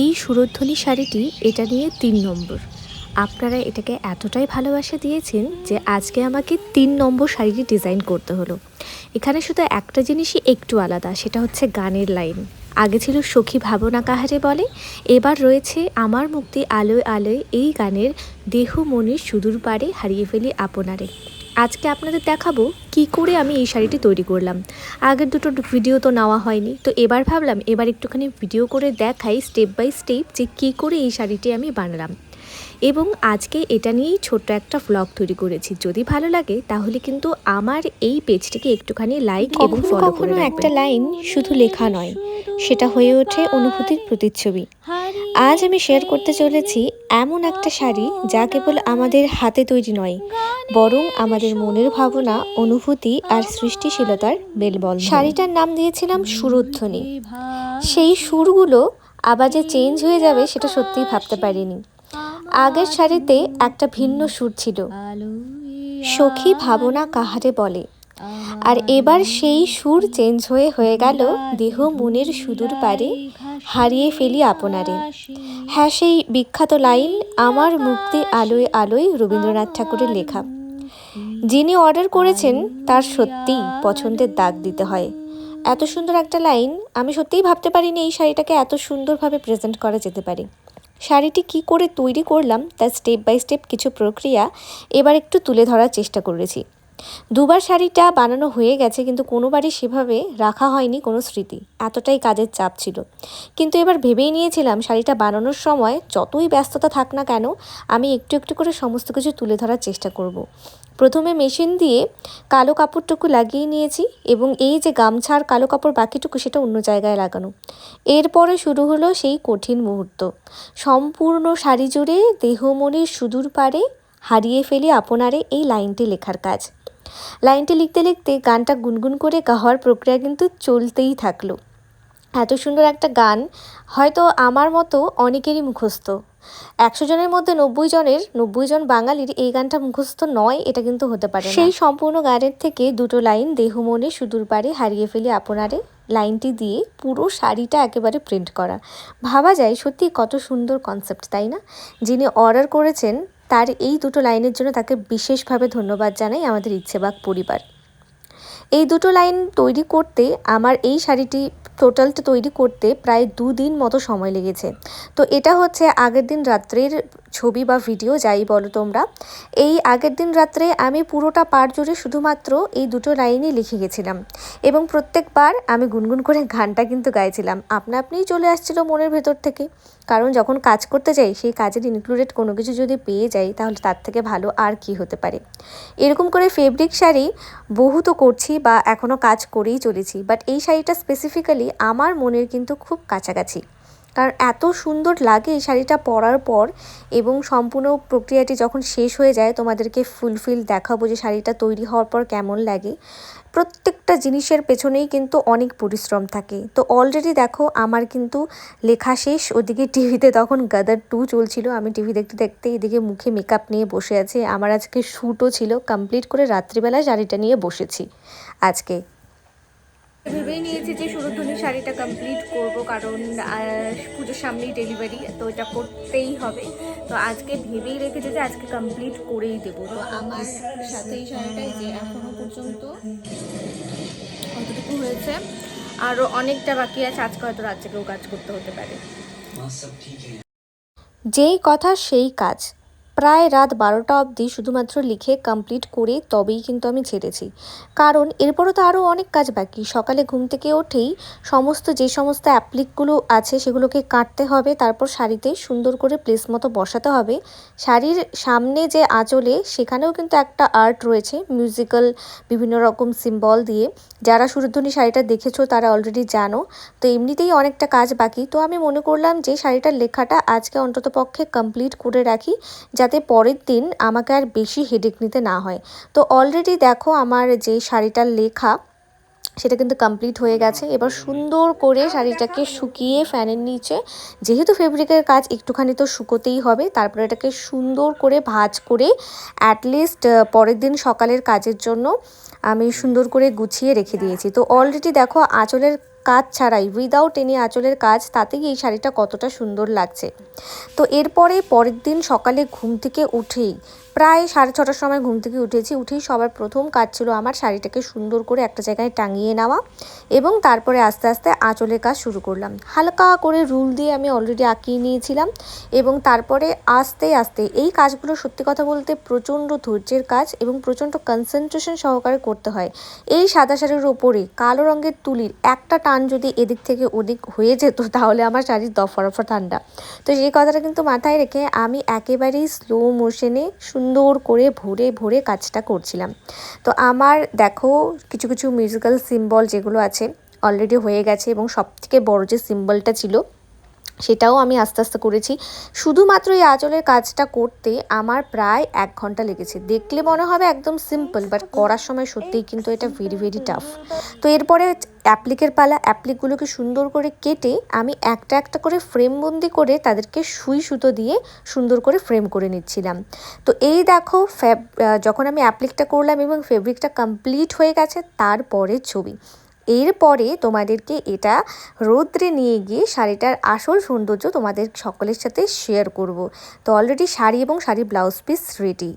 এই সুরধ্বনি শাড়িটি এটা নিয়ে তিন নম্বর। আপনারা এটাকে এতটাই ভালোবাসা দিয়েছেন যে আজকে আমাকে তিন নম্বর শাড়িটি ডিজাইন করতে হলো। এখানে শুধু একটা জিনিসই একটু আলাদা, সেটা হচ্ছে গানের লাইন। আগে ছিল সখী ভাবনা কাহারে বলে, এবার রয়েছে আমার মুক্তি আলোয় আলোয় এই গানের দেহ মনের সুদূর পারে হারিয়ে ফেলি আপনারে। আজকে আপনাদের দেখাবো কি করে আমি এই শাড়িটি তৈরি করলাম। আগের দুটো ভিডিও তো নেওয়া হয়নি, তো এবার ভাবলাম এবার একটুখানি ভিডিও করে দেখাই স্টেপ বাই স্টেপ যে কি করে এই শাড়িটি আমি বানালাম। এবং আজকে এটা নিয়েই ছোট্ট একটা ভ্লগ তৈরি করেছি। যদি ভালো লাগে তাহলে কিন্তু আমার এই পেজটিকে একটুখানি লাইক এবং ফলো করে একটা লাইন শুধু লেখা নয় সেটা হয়ে ওঠে অনুভূতির প্রতিচ্ছবি। আজ আমি শেয়ার করতে চলেছি এমন একটা শাড়ি যা কেবল আমাদের হাতে তৈরি নয় বরং আমাদের মনের ভাবনা অনুভূতি আর সৃষ্টিশীলতার মেলবল শাড়িটার নাম দিয়েছিলাম সুরধ্বনি। সেই সুরগুলো আবার যে চেঞ্জ হয়ে যাবে সেটা সত্যিই ভাবতে পারিনি। আগের শাড়িতে একটা ভিন্ন সুর ছিল। সখী ভাবনা কাহারে বলে। আর এবার সেই সুর চেঞ্জ হয়ে হয়ে গেল দেহ মনের সুদূর পারে হারিয়ে ফেলি আপনারে। হ্যাঁ সেই বিখ্যাত লাইন, আমার মুক্তি আলোয় আলোয় রবীন্দ্রনাথ ঠাকুরের লেখা। যিনি অর্ডার করেছেন, তার সত্যিই পছন্দের দাগ দিতে হয়। এত সুন্দর একটা লাইন, আমি সত্যিই ভাবতে পারিনি এই শাড়িটাকে এত সুন্দরভাবে প্রেজেন্ট করা যেতে পারে। শাড়িটি কি করে তৈরি করলাম তার স্টেপ বাই স্টেপ কিছু প্রক্রিয়া এবার একটু তুলে ধরার চেষ্টা করেছি। দুবার শাড়িটা বানানো হয়ে গেছে, কিন্তু কোনোবারই সেভাবে রাখা হয়নি কোনো স্মৃতি। এতটাই কাজের চাপ ছিল। কিন্তু এবার ভেবেই নিয়েছিলাম শাড়িটা বানানোর সময় যতই ব্যস্ততা থাক না কেন আমি একটু একটু করে সমস্ত কিছু তুলে ধরার চেষ্টা করব। প্রথমে মেশিন দিয়ে কালো কাপড়টুকু লাগিয়ে নিয়েছি এবং এই যে গামছার কালো কাপড় বাকিটুকু সেটা অন্য জায়গায় লাগানো। এরপরে শুরু হলো সেই কঠিন মুহূর্ত। সম্পূর্ণ শাড়ি জুড়ে দেহ মনের সুদূর পারে হারিয়ে ফেলি আপনারে এই লাইনটি লেখার কাজ। লাইনটি লিখতে লিখতে গানটা গুনগুন করে গাওয়ার প্রক্রিয়া কিন্তু চলতেই থাকল। এত সুন্দর একটা গান, হয়তো আমার মতো অনেকেরই মুখস্থ। একশো জনের মধ্যে নব্বই জনের, নব্বই জন বাঙালির এই গানটা মুখস্থ নয়, এটা কিন্তু হতে পারে সেই সম্পূর্ণ গানের থেকে দুটো লাইন, দেহ মনে সুদূর পারে হারিয়ে ফেলি আপনারে লাইনটি দিয়ে পুরো শাড়িটা একেবারে প্রিন্ট করা। ভাবা যায় সত্যি কত সুন্দর কনসেপ্ট তাই না? যিনি অর্ডার করেছেন তার এই দুটো লাইনের জন্য তাকে বিশেষভাবে ধন্যবাদ জানাই আমাদের ইচ্ছেবাগ পরিবার। এই দুটো লাইন তৈরি করতে, আমার এই শাড়িটি টোটালটা তৈরি করতে প্রায় দুদিন মতো সময় লেগেছে। তো এটা হচ্ছে আগের দিন রাত্রের ছবি বা ভিডিও যাই বলো তোমরা, এই আগের দিন রাত্রে আমি পুরোটা পার জুড়ে শুধুমাত্র এই দুটো লাইনই লিখে গেছিলাম এবং প্রত্যেকবার আমি গুনগুন করে গানটা কিন্তু গাইছিলাম। আপনা আপনিই চলে আসছিল মনের ভেতর থেকে। কারণ যখন কাজ করতে যাই, সেই কাজের ইনক্লুডেড কোনো কিছু যদি পেয়ে যাই, তাহলে তার থেকে ভালো আর কি হতে পারে। এরকম করে ফেব্রিক শাড়ি বহু তো করছি বা এখনও কাজ করেই চলেছি বাট এই শাড়িটা স্পেসিফিক্যালি আমার মনের কিন্তু খুব কাছাকাছি। কারণ এত সুন্দর লাগে এই শাড়িটা পরার পর এবং সম্পূর্ণ প্রক্রিয়াটি যখন শেষ হয়ে যায়, তোমাদেরকে ফুলফিল দেখাবো যে শাড়িটা তৈরি হওয়ার পর কেমন লাগে। প্রত্যেকটা জিনিসের পেছনেই কিন্তু অনেক পরিশ্রম থাকে। তো অলরেডি দেখো আমার কিন্তু লেখা শেষ, ওদিকে টিভিতে তখন গাদার টু চলছিল, আমি টিভি দেখতে দেখতে এদিকে মুখে মেকআপ নিয়ে বসে আছি। আমার আজকে শ্যুটও ছিল কমপ্লিট করে রাত্রিবেলা শাড়িটা নিয়ে বসেছি আজকে। ভেবেই নিয়েছি যে সুরধনী শাড়িটা কমপ্লিট করব কারণ পুজোর সামনেই ডেলিভারি তো এটা করতেই হবে। তো আজকে ভেবেই রেখেছি যে আজকে কমপ্লিট করেই দেবো। তো আমার সাথে এই শাড়িটাই যে এখনও পর্যন্ত অতটুকু হয়েছে। আরও অনেকটা বাকি আছে আজকে হয়তো রাজ্যেকেও কাজ করতে হতে পারে। যেই কথা সেই কাজ প্রায় রাত বারোটা অবধি শুধুমাত্র লিখে কমপ্লিট করে তবেই কিন্তু আমি ছেড়েছি। কারণ এরপরও তো আরও অনেক কাজ বাকি। সকালে ঘুম থেকে ওঠেই সমস্ত, যে সমস্ত অ্যাপ্লিকগুলো আছে সেগুলোকে কাটতে হবে, তারপর শাড়িতে সুন্দর করে প্লেস মতো বসাতে হবে। শাড়ির সামনে যে আঁচলে সেখানেও কিন্তু একটা আর্ট রয়েছে মিউজিক্যাল বিভিন্ন রকম সিম্বল দিয়ে। যারা সুরধ্বনি শাড়িটা দেখেছ তারা অলরেডি জানো। তো এমনিতেই অনেকটা কাজ বাকি। তো আমি মনে করলাম যে শাড়িটার লেখাটা আজকে অন্তত পক্ষে কমপ্লিট করে রাখি, যাতে পরের দিন আমাকে আর বেশি হেডেক নিতে না হয়। তো অলরেডি দেখো আমার যে শাড়িটার লেখা, সেটা কিন্তু কমপ্লিট হয়ে গেছে। এবার সুন্দর করে শাড়িটাকে শুকিয়ে ফ্যানের নিচে, যেহেতু ফেব্রিকের কাজ একটুখানি তো শুকোতেই হবে, তারপরে এটাকে সুন্দর করে ভাজ করে অ্যাটলিস্ট পরের দিন সকালের কাজের জন্য আমি সুন্দর করে গুছিয়ে রেখে দিয়েছি। তো অলরেডি দেখো আঁচলের কাজ ছাড়াই উইদাউট এনি আঁচলের কাজ, তাতেই এই শাড়িটা কতটা সুন্দর লাগছে। তো এরপরে পরের দিন সকালে ঘুম থেকে উঠেই প্রায় সাড়ে ছটার সময় ঘুম থেকে উঠেছি, উঠেই সবার প্রথম কাজ ছিল আমার শাড়িটাকে সুন্দর করে একটা জায়গায় টাঙিয়ে নেওয়া এবং তারপরে আস্তে আস্তে আঁচলের কাজ শুরু করলাম। হালকা করে রুল দিয়ে আমি অলরেডি আঁকিয়ে নিয়েছিলাম এবং তারপরে আস্তে আস্তে এই কাজগুলো সত্যি কথা বলতে প্রচণ্ড ধৈর্যের কাজ এবং প্রচণ্ড কনসেন্ট্রেশন সহকারে করতে হয়। এই সাদা শাড়ির ওপরে কালো রঙের তুলির একটা টান যদি এদিক থেকে ওদিক হয়ে যেত তাহলে আমার শাড়ির দফা ঠান্ডা। তো সেই কথাটা কিন্তু মাথায় রেখে আমি একেবারেই স্লো মোশনে সুন্দর করে ভরে ভরে কাজটা করছিলাম। তো আমার দেখো কিছু কিছু মিউজিক্যাল সিম্বল যেগুলো আছে অলরেডি হয়ে গেছে এবং সবথেকে বড় যে সিম্বলটা ছিল সেটাও আমি আস্তে আস্তে করেছি। শুধুমাত্র এই আঁচলের কাজটা করতে আমার প্রায় এক ঘণ্টা লেগেছে। দেখলে মনে হবে একদম সিম্পল বাট করার সময় সত্যিই কিন্তু এটা ভেরি ভেরি টাফ তো এরপরে অ্যাপ্লিকের পালা অ্যাপ্লিকগুলোকে সুন্দর করে কেটে আমি একটা একটা করে ফ্রেমবন্দি করে তাদেরকে সুই সুতো দিয়ে সুন্দর করে ফ্রেম করে নিচ্ছিলাম। তো এই দেখো ফ্যাব যখন আমি অ্যাপ্লিকটা করলাম এবং ফেব্রিকটা কমপ্লিট হয়ে গেছে তারপরে ছবি। এরপরে তোমাদেরকে এটা রৌদ্রে নিয়ে গিয়ে শাড়িটার আসল সৌন্দর্য তোমাদের সকলের সাথে শেয়ার করব। তো অলরেডি শাড়ি এবং শাড়ি ব্লাউজ পিস রেডি